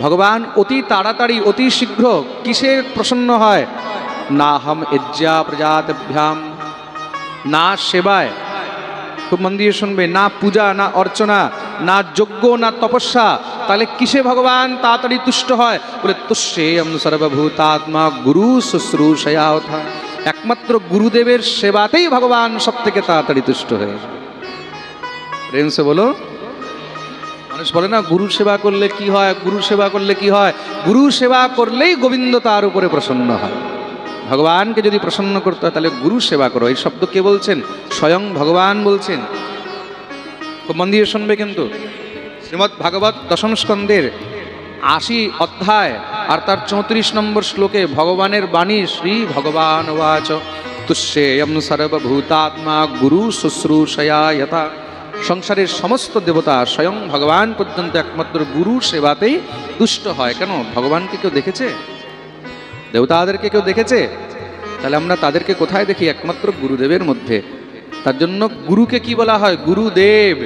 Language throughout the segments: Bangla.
ভগবান, অতি তাড়াতাড়ি, অতি শীঘ্র কিসে প্রসন্ন হয়? না হাম এজ্জা প্রজাতভ্যাম। না সেবায়। খুব মন দিয়ে শুনবে, না পূজা, না অর্চনা, না যজ্ঞ, না তপস্যা। তাহলে কিসে ভগবান তাড়াতাড়ি তুষ্ট হয়? বলে তুষ্যেয়ম সর্বভূতাত্মা গুরু শুশ্রূষয়া ওঠা একমাত্র গুরুদেবের সেবাতেই ভগবান সব থেকে তাড়াতাড়ি তুষ্ট হয়ে প্রেমসে বলো মানুষ বলে না গুরু সেবা করলে কি হয়? গুরু সেবা করলে কি হয়? গুরু সেবা করলেই গোবিন্দ তার উপরে প্রসন্ন হয়। ভগবানকে যদি প্রসন্ন করতে হয়, তাহলে গুরু সেবা করো। এই শব্দ কে বলছেন? স্বয়ং ভগবান বলছেন। খুব মন দিয়ে শুনবে কিন্তু। শ্রীমৎ ভাগবত দশম স্কন্দের আশি অধ্যায় আর তার চৌত্রিশ নম্বর শ্লোকে ভগবানের বাণী, শ্রী ভগবান ওয়াচ তুষ্যেয়ম সর্বভূতাত্মা গুরু শুশ্রূষয়া, যথা সংসারের সমস্ত দেবতা স্বয়ং ভগবান পর্যন্ত একমাত্র গুরু সেবাতেই দুষ্ট হয়। কেন? ভগবানকে কেউ দেখেছে? দেবতাদেরকে কেউ দেখেছে? তাহলে আমরা তাদেরকে কোথায় দেখি? একমাত্র গুরুদেবের মধ্যে। তার জন্য গুরুকে কি বলা হয়? গুরুদেব।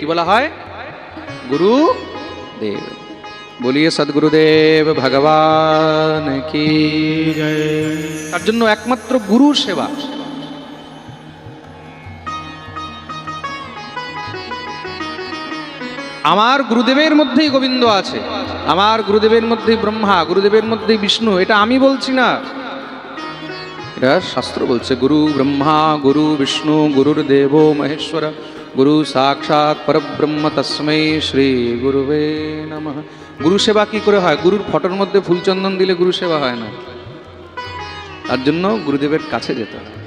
কি বলা হয়? গুরু দেব বলিয়ে সদ্গুরুদেব ভগবান কি তার জন্য একমাত্র গুরু সেবা। আমার গুরুদেবের মধ্যেই গোবিন্দ আছে। আমার গুরুদেবের মধ্যেই ব্রহ্মা, গুরুদেবের মধ্যেই বিষ্ণু, এটা আমি বলছি না। এটা শাস্ত্র বলছে, গুরু ব্রহ্মা, গুরু বিষ্ণু গুরুর দেব মহেশ্বর, গুরু সাক্ষাৎ পরব্রহ্ম তস্মৈ শ্রী গুরুবে নমঃ। গুরু সেবা কি করে হয়? গুরুর ফটোর মধ্যে ফুলচন্দন দিলে গুরু সেবা হয় না। তার জন্য গুরুদেবের কাছে যেতে হয়।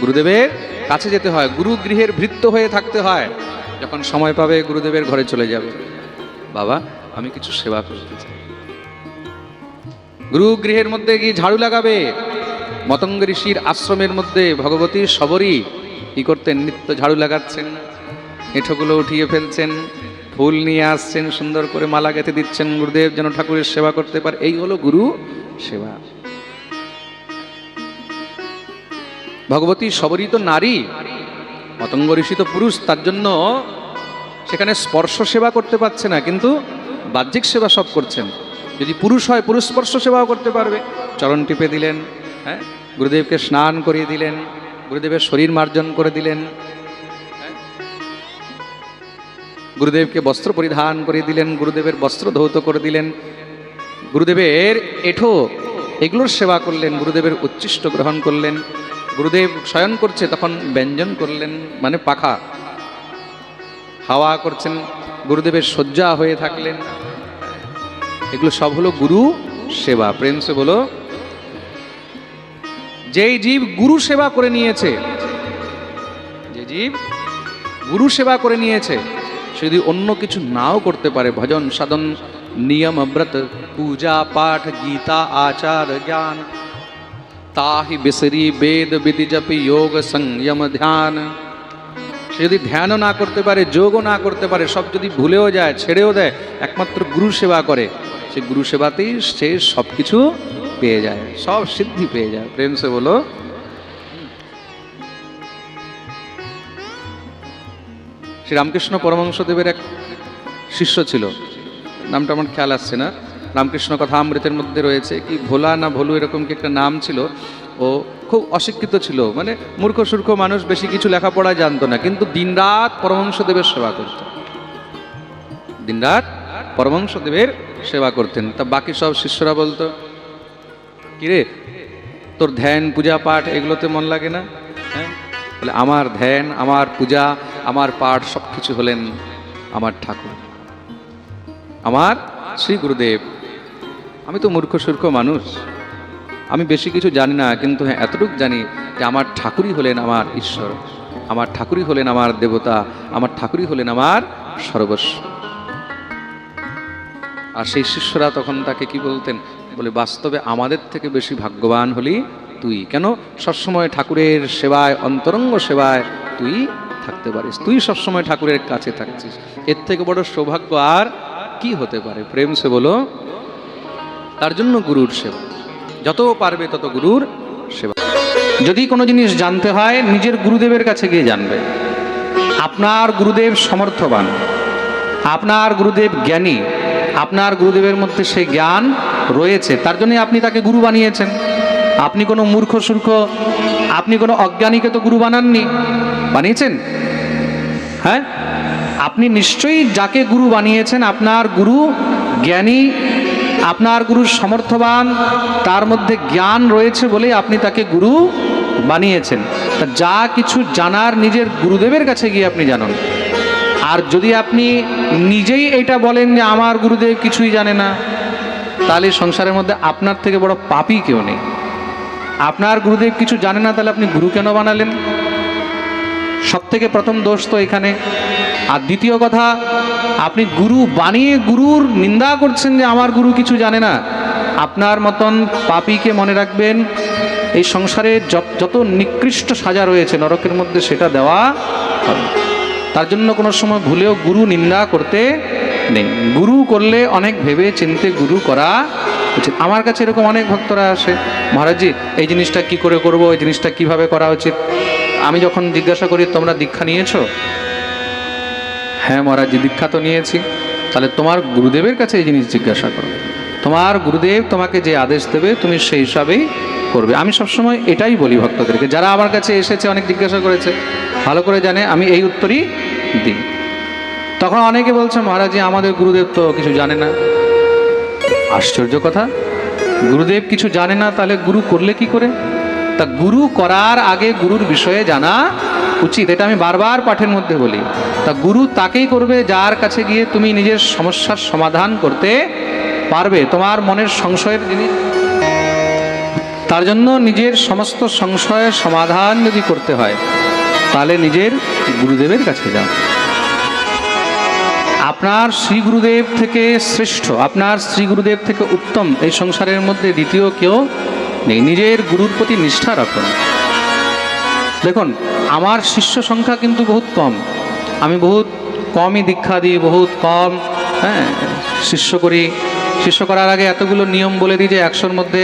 গুরুদেবের কাছে যেতে হয় গুরু গৃহের ভৃত্য হয়ে থাকতে হয়। যখন সময় পাবে, গুরুদেবের ঘরে চলে যাবে। বাবা, আমি কিছু সেবা করতে চাই। গুরু গৃহের মধ্যে গিয়ে ঝাড়ু লাগাবে? মতঙ্গ ঋষির আশ্রমের মধ্যে ভগবতী সবরী কি করতেন? নিত্য ঝাড়ু লাগাচ্ছেন, এঁঠোগুলো উঠিয়ে ফেলছেন, ফুল নিয়ে আসছেন, সুন্দর করে মালা গেঁথে দিচ্ছেন। গুরুদেব যেন ঠাকুরের সেবা করতে পারে। এই হলো গুরু সেবা। ভগবতী সবরই তো নারী মতঙ্গ ঋষি তো পুরুষ, তার জন্য সেখানে স্পর্শ সেবা করতে পারছে না, কিন্তু বাহ্যিক সেবা সব করছেন। যদি পুরুষ হয়, পুরুষ স্পর্শ সেবাও করতে পারবে। চরণ টিপে দিলেন হ্যাঁ? গুরুদেবকে স্নান করিয়ে দিলেন, গুরুদেবের শরীর মার্জন করে দিলেন হ্যাঁ? গুরুদেবকে বস্ত্র পরিধান করে দিলেন, গুরুদেবের বস্ত্র ধৌত করে দিলেন। গুরুদেবের এঠো এগুলোর সেবা করলেন, গুরুদেবের উচ্ছিষ্ট গ্রহণ করলেন। গুরুদেব শয়ন করছে, তখন ব্যঞ্জন করলেন মানে পাখা। হাওয়া করছেন, গুরুদেবের শয্যা হয়ে থাকলেন। এগুলো সব হলো গুরু সেবা। প্রেম সে বলো, যেই জীব গুরু সেবা করে নিয়েছে, যে জীব গুরু সেবা করে নিয়েছে, সে যদি অন্য কিছু নাও করতে পারে, ভজন সাধন, নিয়ম ব্রত, পূজা পাঠ, গীতা, আচার, জ্ঞান তাহি বিসরি বেদ বিধি জপি যোগ সংযম ধ্যান সে যদি ধ্যানও না করতে পারে, যোগও না করতে পারে, সব যদি ভুলেও যায়, ছেড়েও দেয়, একমাত্র গুরু সেবা করে, সে গুরু সেবাতেই সে সব কিছু পেয়ে যায়, সব সিদ্ধি পেয়ে যায়। প্রেম সে বলো। শ্রী রামকৃষ্ণ পরমহংসদেবের এক শিষ্য ছিল, নামটা আমার খেয়াল আসছে না। রামকৃষ্ণ কথা অমৃতের মধ্যে রয়েছে কি ভোলা না ভোলু এরকম কি একটা নাম ছিল? ও খুব অশিক্ষিত ছিল। মানে মূর্খ সূর্খ মানুষ বেশি কিছু লেখাপড়া জানতো না। কিন্তু দিনরাত পরমহংসদেবের সেবা করত। দিনরাত পরমহংসদেবের সেবা করতেন। তা বাকি সব শিষ্যরা বলতো কিরে তোর ধ্যান, পূজা, পাঠ এগুলোতে মন লাগে না? হ্যাঁ? বলে, আমার ধ্যান, আমার পূজা, আমার পাঠ সব কিছু হলেন আমার ঠাকুর। আমার শ্রী গুরুদেব। আমি তো মূর্খ, সূর্খ মানুষ। আমি বেশি কিছু জানি না, কিন্তু হ্যাঁ এতটুকু জানি যে আমার ঠাকুরই হলেন আমার ঈশ্বর। আমার ঠাকুরই হলেন আমার দেবতা, আমার ঠাকুরই হলেন আমার সর্বস্ব। আর সেই শিষ্যরা তখন তাকে কি বলতেন? বলে, বাস্তবে আমাদের থেকে বেশি ভাগ্যবান হলি তুই। কেন? সবসময় ঠাকুরের সেবায়, অন্তরঙ্গ সেবায় তুই থাকতে পারিস। তুই সবসময় ঠাকুরের কাছে থাকছিস। এর থেকে বড় সৌভাগ্য আর কি হতে পারে? প্রেম সে বলো তার জন্য গুরুর সেবা। যত পারবে তত গুরুর সেবা। যদি কোনো জিনিস জানতে হয়, নিজের গুরুদেবের কাছে গিয়ে জানবে। আপনার গুরুদেব সমর্থবান। আপনার গুরুদেব জ্ঞানী। আপনার গুরুদেবের মধ্যে সেই জ্ঞান রয়েছে। তার জন্যই আপনি তাকে গুরু বানিয়েছেন। আপনি কোনো মূর্খ, সূর্খ, আপনি কোনো অজ্ঞানীকে তো গুরু বানাননি। বানিয়েছেন? হ্যাঁ? আপনি নিশ্চয়ই যাকে গুরু বানিয়েছেন, আপনার গুরু, জ্ঞানী আপনার গুরু সমর্থবান, তার মধ্যে জ্ঞান রয়েছে বলেই আপনি তাকে গুরু বানিয়েছেন। তা যা কিছু জানার নিজের গুরুদেবের কাছে গিয়ে আপনি জানান। আর যদি আপনি নিজেই এটা বলেন যে আমার গুরুদেব কিছুই জানে না, তাহলে সংসারের মধ্যে আপনার থেকে বড় পাপই কেউ নেই। আপনার গুরুদেব কিছু জানে না, তাহলে আপনি গুরু কেন বানালেন? সব থেকে প্রথম দোষ তো এখানে। আর দ্বিতীয় কথা, আপনি গুরু বানিয়ে গুরুর নিন্দা করছেন যে আমার গুরু কিছু জানে না। আপনার মতন পাপিকে মনে রাখবেন, এই সংসারে যত নিকৃষ্ট সাজা রয়েছে, নরকের মধ্যে সেটা দেওয়া তার জন্য কোনো সময় ভুলেও গুরু নিন্দা করতে নেই। গুরু করলে অনেক ভেবে চিনতে গুরু করা উচিত। আমার কাছে এরকম অনেক ভক্তরা আসে, মহারাজজি, এই জিনিসটা কি করে করব? এই জিনিসটা কীভাবে করা উচিত? আমি যখন জিজ্ঞাসা করি, তোমরা দীক্ষা নিয়েছো? হ্যাঁ মহারাজজি দীক্ষা তো নিয়েছি, তাহলে তোমার গুরুদেবের কাছে এই জিনিস জিজ্ঞাসা করো। তোমার গুরুদেব তোমাকে যে আদেশ দেবে, তুমি সেই হিসাবেই করবে। আমি সবসময় এটাই বলি ভক্তদেরকে, যারা আমার কাছে এসেছে, অনেক জিজ্ঞাসা করেছে, ভালো করে জানে, আমি এই উত্তরই দিই। তখন অনেকে বলছে, মহারাজি আমাদের গুরুদেব তো কিছু জানে না। আশ্চর্য কথা। গুরুদেব কিছু জানে না, তাহলে গুরু করলে কি করে? তা গুরু করার আগে গুরুর বিষয়ে জানা উচিত। এটা আমি বারবার পাঠের মধ্যে বলি। তা গুরু তাকেই করবে যার কাছে গিয়ে তুমি নিজের সমস্যার সমাধান করতে পারবে। তোমার মনের সংশয়ের জিনিস। তার জন্য নিজের সমস্ত সংশয়ের সমাধান যদি করতে হয়, তাহলে নিজের গুরুদেবের কাছে যাও। আপনার শ্রী গুরুদেব থেকে শ্রেষ্ঠ, আপনার শ্রী গুরুদেব থেকে উত্তম এই সংসারের মধ্যে দ্বিতীয় কেউ নেই নিজের গুরুর প্রতি নিষ্ঠা রাখুন। দেখুন, আমার শিষ্য সংখ্যা কিন্তু বহুত কম। আমি বহুত কমই দীক্ষা দিই, বহুত কম হ্যাঁ শিষ্য করি। শিষ্য করার আগে এতগুলো নিয়ম বলে দিই যে একশোর মধ্যে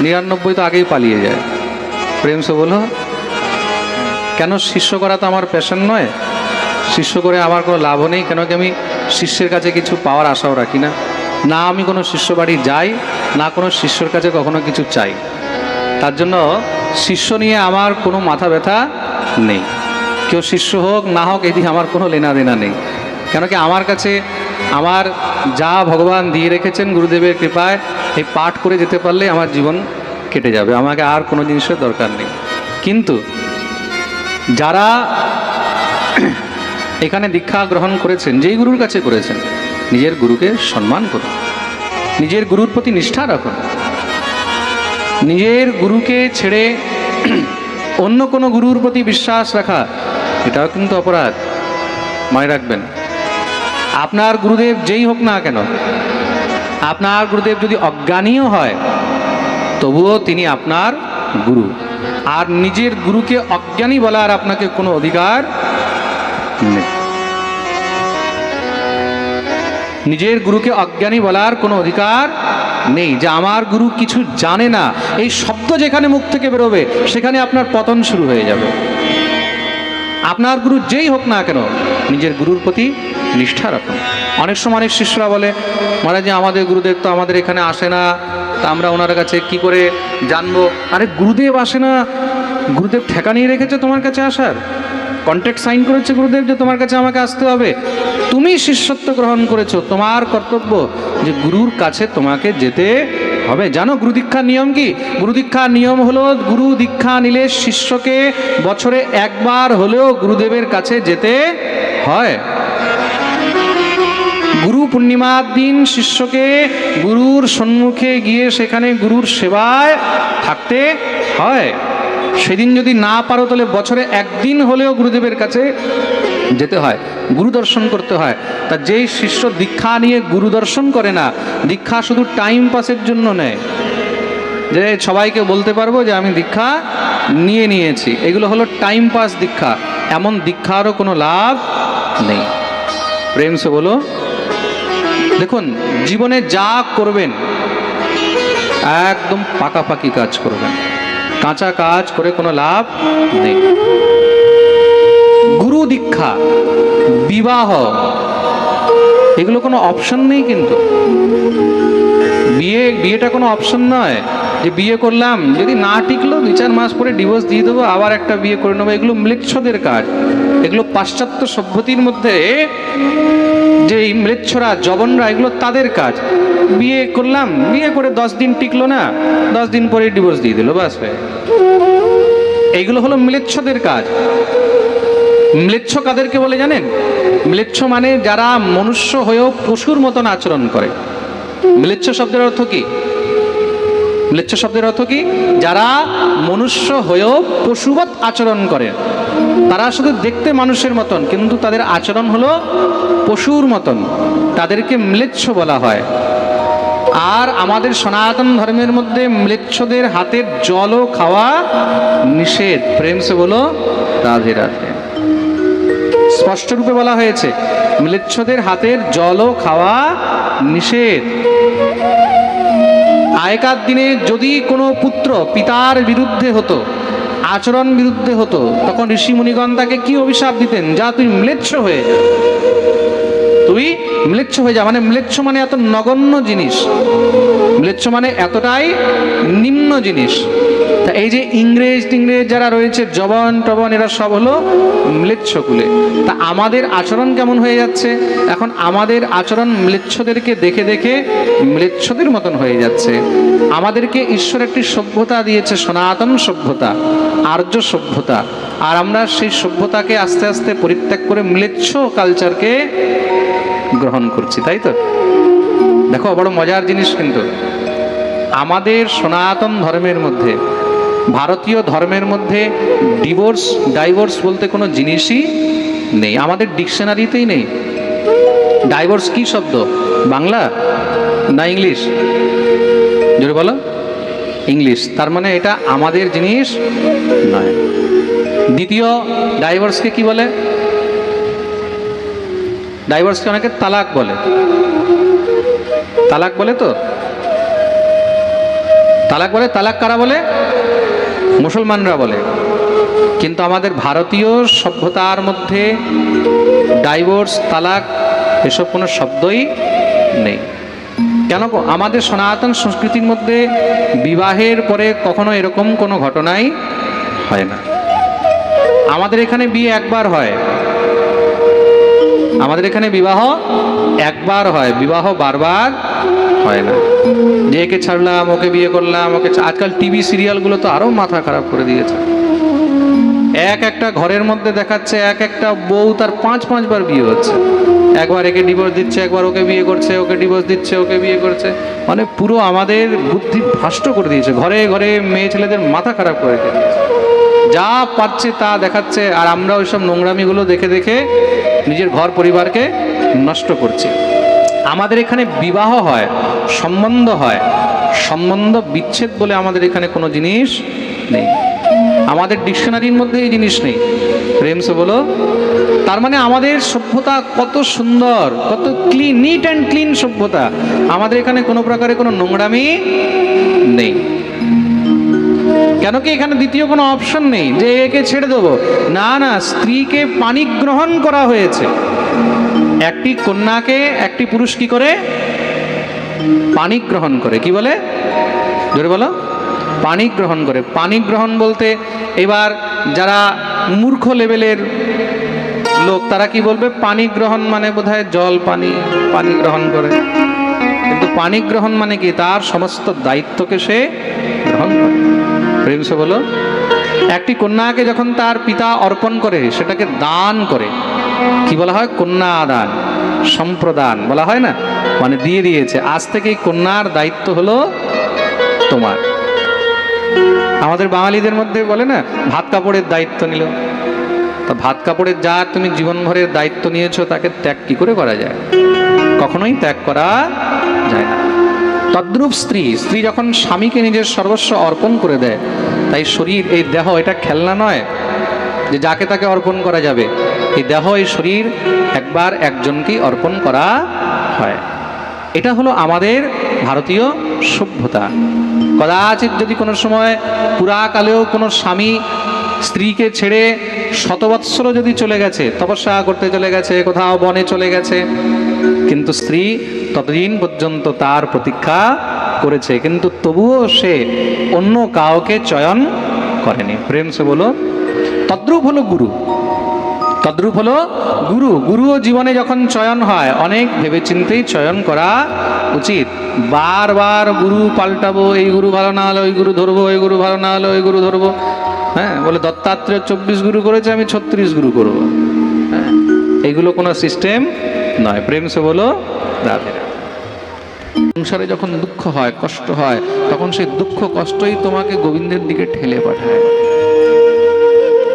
নিরানব্বই তো আগেই পালিয়ে যায়। প্রেম সে বলো কেন শিষ্য করা তো আমার প্যাশন নয়? শিষ্য করে আমার কোনো লাভও নেই, কেন কি আমি শিষ্যের কাছে কিছু পাওয়ার আশাও রাখি না? না আমি কোনো শিষ্য বাড়ি যাই না কোনো শিষ্যর কাছে কখনো কিছু চাই। তার জন্য শিষ্য নিয়ে আমার কোনো মাথা ব্যথা নেই। কেউ শিষ্য হোক, না হোক এদিকে আমার কোনো লেনা দেনা নেই। কেন কি আমার কাছে আমার যা ভগবান দিয়ে রেখেছেন গুরুদেবের কৃপায়, এই পাঠ করে যেতে পারলে আমার জীবন কেটে যাবে। আমাকে আর কোনো জিনিসের দরকার নেই। কিন্তু যারা এখানে দীক্ষা গ্রহণ করেছেন, যেই গুরুর কাছে করেছেন, নিজের গুরুকে সম্মান করুন। নিজের গুরুর প্রতি নিষ্ঠা রাখুন। নিজের গুরুকে ছেড়ে অন্য কোনো গুরুর প্রতি বিশ্বাস রাখা, এটাও কিন্তু অপরাধ। মনে রাখবেন, আপনার গুরুদেব যেই হোক না কেন, আপনার গুরুদেব যদি অজ্ঞানীয় হয়, তবুও তিনি আপনার গুরু। আর নিজের গুরুকে অজ্ঞানী বলার আপনাকে কোনো অধিকার নেই। নিজের গুরুকে অজ্ঞানী বলার কোনো অধিকার নেই। যে আমার গুরু কিছু জানে না, এই শব্দ যেখানে মুখ থেকে বেরোবে, সেখানে আপনার পতন শুরু হয়ে যাবে। আপনার গুরু যেই হোক না কেন, নিজের গুরুর প্রতি নিষ্ঠা রাখুন। অনেক সময় অনেক শিষ্যরা বলে, মহারাজ আমাদের গুরুদেব তো আমাদের এখানে আসে না, তা আমরা ওনার কাছে কি করে জানব? আরে, গুরুদেব আসে না। গুরুদেব ঠেকা নিয়ে রেখেছে তোমার কাছে আসার। কন্ট্যাক্ট সাইন করেছে গুরুদেব যে তোমার কাছে আমাকে আসতে হবে। তুমি শিষ্যত্ব গ্রহণ করেছ, তোমার কর্তব্য যে গুরুর কাছে তোমাকে যেতে হবে। জানো গুরু দীক্ষার নিয়ম কি? গুরু দীক্ষার নিয়ম হলো, গুরু দীক্ষা নিলে শিষ্যকে বছরে একবার হলেও গুরুদেবের কাছে যেতে হয়। গুরু পূর্ণিমার দিন শিষ্যকে গুরুর সম্মুখে গিয়ে সেখানে গুরুর সেবায় থাকতে হয়। সেদিন যদি না পারো, তাহলে বছরে একদিন হলেও গুরুদেবের কাছে যেতে হয়, গুরু দর্শন করতে হয়। তা যেই শিষ্য দীক্ষা নিয়ে গুরু দর্শন করে না, দীক্ষা শুধু টাইম পাসের জন্য নেয়। যে সবাইকে বলতে পারব যে আমি দীক্ষা নিয়ে নিয়েছি। এগুলো হলো টাইম পাস দীক্ষা। এমন দীক্ষারও কোনো লাভ নেই। প্রেম সে বলো, দেখুন, জীবনে যা করবেন, একদম পাকাপাকি কাজ করবেন। কাঁচা কাজ করে কোনো লাভ নেই। গুরু দীক্ষা, বিবাহ, এগুলো কোনো অপশন নেই কিন্তু। বিয়ে, বিয়েটা কোনো অপশন নয়। যে বিয়ে করলাম, যদি না টিকলো দু চার মাস পরে ডিভোর্স দিয়ে দেবো, আবার একটা বিয়ে করে নেব, এগুলো ম্লেচ্ছদের কাজ। এগুলো পাশ্চাত্য সভ্যতির মধ্যে যে এই ম্লেচ্ছরা জবনরা, এগুলো তাদের কাজ। বিয়ে করলাম, বিয়ে করে দশ দিন টিকলো না, দশ দিন পরে ডিভোর্স দিয়ে দিল, বাস হয়ে এইগুলো হলো ম্লেচ্ছদের কাজ। ম্লেচ্ছ কাদেরকে বলে জানেন? ম্লেচ্ছ মানে যারা মনুষ্য হয়েও পশুর মতন আচরণ করে। ম্লেচ্ছ শব্দের অর্থ কি? ম্লেচ্ছ শব্দের অর্থ কি? যারা মনুষ্য হয়েও পশুবৎ আচরণ করে। তারা শুধু দেখতে মানুষের মতন, কিন্তু তাদের আচরণ হলো পশুর মতন। তাদেরকে ম্লেচ্ছ বলা হয়। আর আমাদের সনাতন ধর্মের মধ্যে ম্লেচ্ছদের হাতের জলও খাওয়া নিষেধ। প্রেম সে বলো, রাধে রাধে। স্পষ্ট রূপে বলা হয়েছে, ম্লেচ্ছদের হাতের জলও খাওয়া নিষেধ। আগেকার দিনে যদি কোনো পুত্র পিতার বিরুদ্ধে হতো, আচরণ বিরুদ্ধে হতো, তখন ঋষি মুনিগণ তাকে কি অভিশাপ দিতেন? যা তুই ম্লেচ্ছ হয়ে তুই ম্লেচ্ছ হয়ে যা। মানে ম্লেচ্ছ মানে এত নগণ্য জিনিস। ম্লেচ্ছ মানে এতটাই নিম্ন জিনিস। তা এই যে ইংরেজ টিংরেজ যারা রয়েছে, জবন টবন, এরা সব হলো ম্লেচ্ছ ম্লেচ্ছকুলে তা আমাদের আচরণ কেমন হয়ে যাচ্ছে? এখন আমাদের আচরণ ম্লেচ্ছদেরকে দেখে দেখে ম্লেচ্ছদের মতন হয়ে যাচ্ছে। আমাদেরকে ঈশ্বর একটি সভ্যতা দিয়েছে, সনাতন সভ্যতা। আর্য সভ্যতা। আর আমরা সেই সভ্যতাকে আস্তে আস্তে পরিত্যাগ করে মিলেচ্ছ কালচারকে গ্রহণ করছি, তাই তো? দেখো, বড় মজার জিনিস কিন্তু। আমাদের সনাতন ধর্মের মধ্যে, ভারতীয় ধর্মের মধ্যে ডিভোর্স ডাইভোর্স বলতে কোনো জিনিসই নেই। আমাদের ডিকশনারিতেই নেই। ডাইভোর্স কি শব্দ? বাংলা না ইংলিশ? জোরে বলো। ইংলিশ। তার মানে এটা আমাদের জিনিস নয়। দ্বিতীয়, ডাইভার্সকে কি বলে? ডাইভার্সকে অনেকে তালাক বলে। তালাক বলে তো? তালাক বলে, তালাক কারা বলে? মুসলমানরা বলে। কিন্তু আমাদের ভারতীয় সভ্যতার মধ্যে ডাইভোর্স, তালাক, এসব কোনো শব্দই নেই। কেন আমাদের সনাতন সংস্কৃতির মধ্যে বিবাহের পরে কখনো এরকম কোনো ঘটনাই হয় না। আমাদের এখানে বিয়ে একবার হয়। আমাদের এখানে বিবাহ একবার হয়, বিবাহ বারবার হয় না। যে একে ছাড়লাম, ওকে বিয়ে করলাম, ওকে আজকাল টিভি সিরিয়ালগুলো তো আরও মাথা খারাপ করে দিয়েছে। এক একটা ঘরের মধ্যে দেখাচ্ছে, এক একটা বউ তার পাঁচ পাঁচবার বিয়ে হচ্ছে। একবার একে ডিভোর্স দিচ্ছে, একবার ওকে বিয়ে করছে, ওকে ডিভোর্স দিচ্ছে, ওকে বিয়ে করছে। মানে পুরো আমাদের বুদ্ধি ভ্রষ্ট করে দিয়েছে। ঘরে ঘরে মেয়ে ছেলেদের মাথা খারাপ করে দিয়েছে। যা পাচ্ছে তা দেখাচ্ছে, আর আমরা ওইসব নোংরামিগুলো দেখে দেখে নিজের ঘর পরিবারকে নষ্ট করছি। আমাদের এখানে বিবাহ হয়, সম্বন্ধ হয়, সম্বন্ধ বিচ্ছেদ বলে আমাদের এখানে কোনো জিনিস নেই। আমাদের ডিকশনারির মধ্যে এই জিনিস নেই। প্রেমসে বলো, তার মানে আমাদের সভ্যতা কত সুন্দর, কত ক্লিন নিট অ্যান্ড ক্লিন সভ্যতা। আমাদের এখানে কোনো প্রকারে কোনো নোংরামি নেই। কেন কি এখানে দ্বিতীয় কোনো অপশন নেই যে একে ছেড়ে দেবো? না না, স্ত্রীকে পানি গ্রহণ করা হয়েছে। একটি কন্যাকে একটি পুরুষ কি করে? পানি গ্রহণ করে। কি বলে? জোরে বলো। পানি গ্রহণ করে। পানি গ্রহণ বলতে এবার যারা মূর্খ লেভেলের লোক, তারা কি বলবে? পানি গ্রহণ মানে বোধহয় জল, পানি পানি গ্রহণ করে। কিন্তু পানি গ্রহণ মানে কি? তার সমস্ত দায়িত্বকে সে গ্রহণ করে। প্রেমসে বলো, একটি কন্যাকে যখন তার পিতা অর্পণ করে, সেটাকে দান করে, কি বলা হয়? কন্যা দান সম্প্রদান বলা হয় না? মানে দিয়ে দিয়েছে। আজ থেকে কন্যার দায়িত্ব হলো তোমার। আমাদের বাঙালিদের মধ্যে বলে না, ভাত কাপড়ের দায়িত্ব নিল। তা ভাত কাপড়ের যা তুমি জীবনভরের দায়িত্ব নিয়েছো, তাকে ত্যাগ কি করে করা যায়? কখনোই ত্যাগ করা যায় না। তদ্রূপ স্ত্রী স্ত্রী যখন স্বামীকে নিজের সর্বস্ব অর্পণ করে দেয়, তাই শরীর, এই দেহ এটা খেলনা নয় যে যাকে তাকে অর্পণ করা যাবে। এই দেহ, এই শরীর একবার একজনকেই অর্পণ করা হয়। এটা হলো আমাদের ভারতীয় সভ্যতা। কদাচিৎ যদি কোনো সময় পুরাকালেও কোনো স্বামী স্ত্রীকে ছেড়ে শতবৎসরও যদি চলে গেছে, তপস্যা করতে চলে গেছে, কোথাও বনে চলে গেছে, কিন্তু স্ত্রী ততদিন পর্যন্ত তার প্রতীক্ষা করেছে, কিন্তু তবুও সে অন্য কাউকে চয়ন করেনি। প্রেম সে বলো তদ্রূপ হলো গুরু। তদ্রূপ হলো গুরু। গুরুও জীবনে যখন চয়ন হয়, অনেক ভেবেচিন্তেই চয়ন করা উচিত। বারবার গুরু পাল্টাবো, এই গুরু ভালো না হলে ওই গুরু ধরবো ওই গুরু ভালো না হলে ওই গুরু ধরবো। হ্যাঁ বলে দত্তাত্রেয় চব্বিশ গুরু করেছে, আমি ছত্রিশ গুরু করব। হ্যাঁ এইগুলো কোনো সিস্টেম নয়। প্রেম সে বলো রাধে। সংসারে যখন দুঃখ হয়, কষ্ট হয়, তখন সেই দুঃখ, কষ্টই তোমাকে গোবিন্দের দিকে ঠেলে পাঠায়।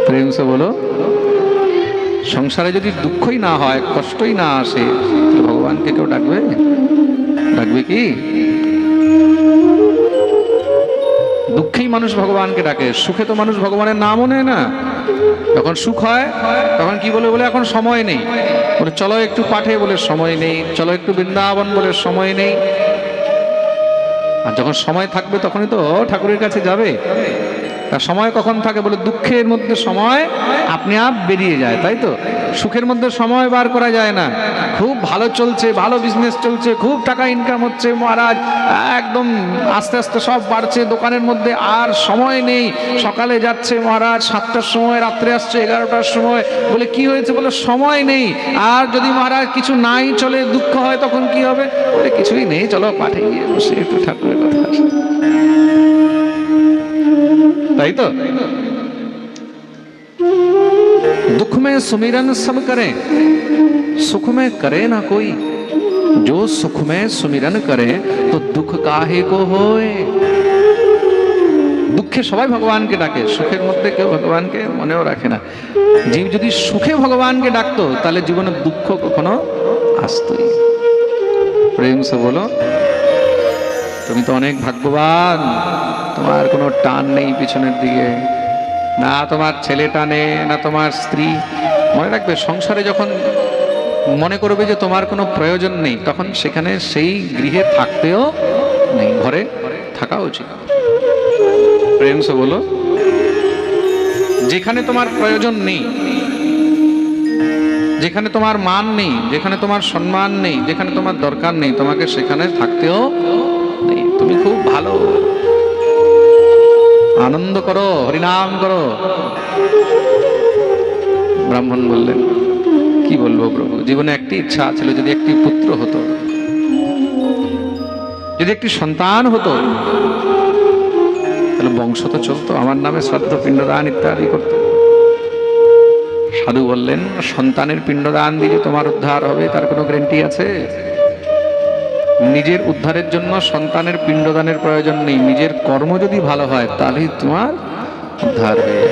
প্রেম সে বলো সংসারে যদি দুঃখই না হয়, কষ্টই না আসে ভগবানকে কেউ ডাকবে? ডাকবে কি? দুঃখেই মানুষ ভগবানকে ডাকে, সুখে তো মানুষ ভগবানের নামও নেয় না। যখন সুখ হয়, তখন কি বলে? বলে, এখন সময় নেই। বলে, চলো একটু পাঠে, বলে, সময় নেই। চলো একটু বৃন্দাবন, বলে, সময় নেই। আর যখন সময় থাকবে, তখনই তো ঠাকুরের কাছে যাবে। সময় কখন থাকে বলে দুঃখের মধ্যে সময় আপনি আপ বেরিয়ে যায়, তাই তো? সুখের মধ্যে সময় বার করা যায় না। খুব ভালো চলছে, ভালো বিজনেস চলছে, খুব টাকা ইনকাম হচ্ছে, মহারাজ। একদম আস্তে আস্তে সব বাড়ছে, দোকানের মধ্যে আর সময় নেই। সকালে যাচ্ছে মহারাজ, সাতটার সময়, রাত্রে আসছে এগারোটার সময়। বলে কি হয়েছে বলে সময় নেই। আর যদি মহারাজ কিছু নাই চলে, দুঃখ হয় তখন কি হবে? বলে কিছুই নেই, চলো পাঠিয়ে গিয়ে বসে একটু ঠাকুরের কথা। আসে। ताई तो दुख में सुमिरन सब करें सुख में करे ना कोई जो सुख में सुमिरन करे तो दुख काहे को होए দুঃখে সবাই ভগবানকে ডাকে সুখের মধ্যে কেউ ভগবানকে মনেও রাখে না জীব যদি সুখে ভগবানকে ডাকতো তাহলে জীবনে দুঃখ কখনো আসতোই প্রেম সে বলো তুমি তো অনেক ভাগ্যবান। তোমার কোনো টান নেই পিছনের দিকে। না তোমার ছেলে টানে, না তোমার স্ত্রী। মনে রাখবে, সংসারে যখন মনে করবে যে তোমার কোনো প্রয়োজন নেই, তখন সেখানে সেই গৃহে থাকতেও নেই, ঘরে থাকা উচিত। প্রেম সে বলো, যেখানে তোমার প্রয়োজন নেই, যেখানে তোমার মান নেই, যেখানে তোমার সম্মান নেই, যেখানে তোমার দরকার নেই, তোমাকে সেখানে থাকতেও তুমি খুব ভালো। আনন্দ করো, হরিনাম করো। ব্রাহ্মণ বললেন, কি বলব প্রভু? জীবনে একটি ইচ্ছা ছিল, যদি একটি পুত্র হতো, যদি একটি সন্তান হতো, তাহলে বংশ তো চলতো। আমার নামে শ্রাদ্ধ পিণ্ডদান ইত্যাদি করতো। সাধু বললেন, সন্তানের পিণ্ডদান দিয়ে তোমার উদ্ধার হবে, তার কোনো গ্যারেন্টি আছে? নিজের উদ্ধারের জন্য সন্তানের পিণ্ডদানের প্রয়োজন নেই। নিজের কর্ম যদি ভালো হয়, তাহলেই তোমার উদ্ধার হয়ে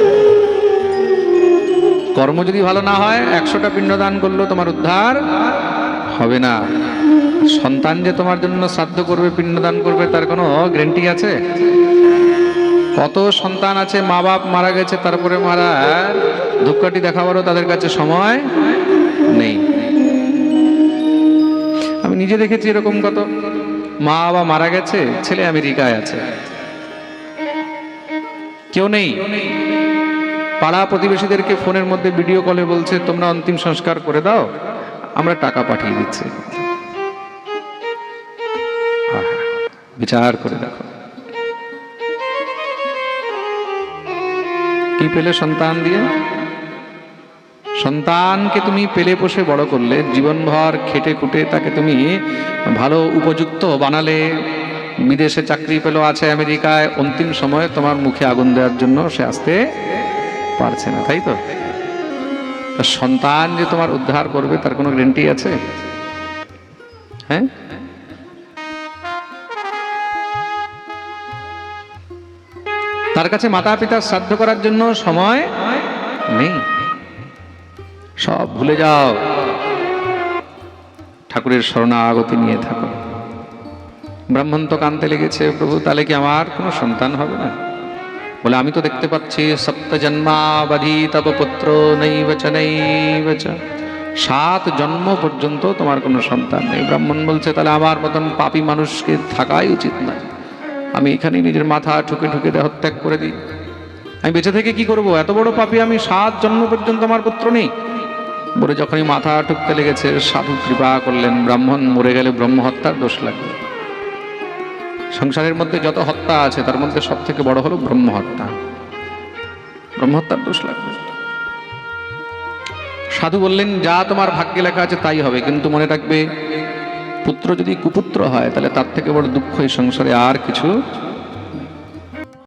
কর্ম যদি ভালো না হয়, একশোটা পিণ্ডদান করলেও তোমার উদ্ধার হবে না। সন্তান যে তোমার জন্য শ্রাদ্ধ করবে, পিণ্ডদান করবে, তার কোনো গ্যারেন্টি আছে? কত সন্তান আছে মা বাপ মারা গেছে, তারপরে মারা ধূপকাঠি দেখাবারও তাদের কাছে সময় নেই। আমি নিজে দেখেছি এরকম কত। মা বাবা মারা গেছে, ছেলে আমেরিকায় আছে। কেউ নেই। পাড়া প্রতিবেশীদেরকে ফোনের মধ্যে ভিডিও কলে বলছে, তোমরা অন্তিম সংস্কার করে দাও, আমরা টাকা পাঠিয়ে দিচ্ছি। বিচার করে দেখো। কি পেলে সন্তান দিয়ে? সন্তানকে তুমি পেলে পোষে বড় করলে, জীবনভর খেটে খুটে তাকে তুমি ভালো উপযুক্ত বানালে। বিদেশে চাকরি পেল, আছে আমেরিকায়, অন্তিম সময়ে তোমার মুখে আগুন দেওয়ার জন্য সে আসতে পারছে না, তাই তো? সন্তান যে তোমার উদ্ধার করবে, তার কোনো গ্যারেন্টি আছে? হ্যাঁ? তার কাছে মাতা পিতার শ্রাদ্ধ করার জন্য সময় নেই। সব ভুলে যাও। ঠাকুরের শরণাগতি নিয়ে থাকো। ব্রাহ্মণ তো কানতে লেগেছে, প্রভু, তাহলে কি আমার কোনো সন্তান হবে না? বলে, আমি তো দেখতে পাচ্ছি, সপ্ত জন্মাবধি তব পুত্র নৈবচ নৈবচ সাত জন্ম পর্যন্ত তোমার কোনো সন্তান নেই। ব্রাহ্মণ বলছে, তাহলে আমার মতন পাপী মানুষকে থাকাই উচিত নয়। আমি এখানেই নিজের মাথা ঠুকে ঠুকে দেহত্যাগ করে দিই। আমি বেঁচে থেকে কি করব? এত বড় পাপি আমি সাত জন্ম পর্যন্ত আমার পুত্র নেই। বলে যখনই মাথা টুকতে লেগেছে, সাধু কৃপা করলেন, ব্রাহ্মণ মরে গেলে ব্রহ্ম হত্যার দোষ লাগবে। সংসারের মধ্যে যত হত্যা আছে, তার মধ্যে সব থেকে বড় হলো ব্রহ্ম হত্যা ব্রহ্ম হত্যার দোষ লাগবে। সাধু বললেন, যা তোমার ভাগ্যে লেখা আছে তাই হবে, কিন্তু মনে রাখবে, পুত্র যদি কুপুত্র হয়, তাহলে তার থেকে বড় দুঃখ এই সংসারে আর কিছু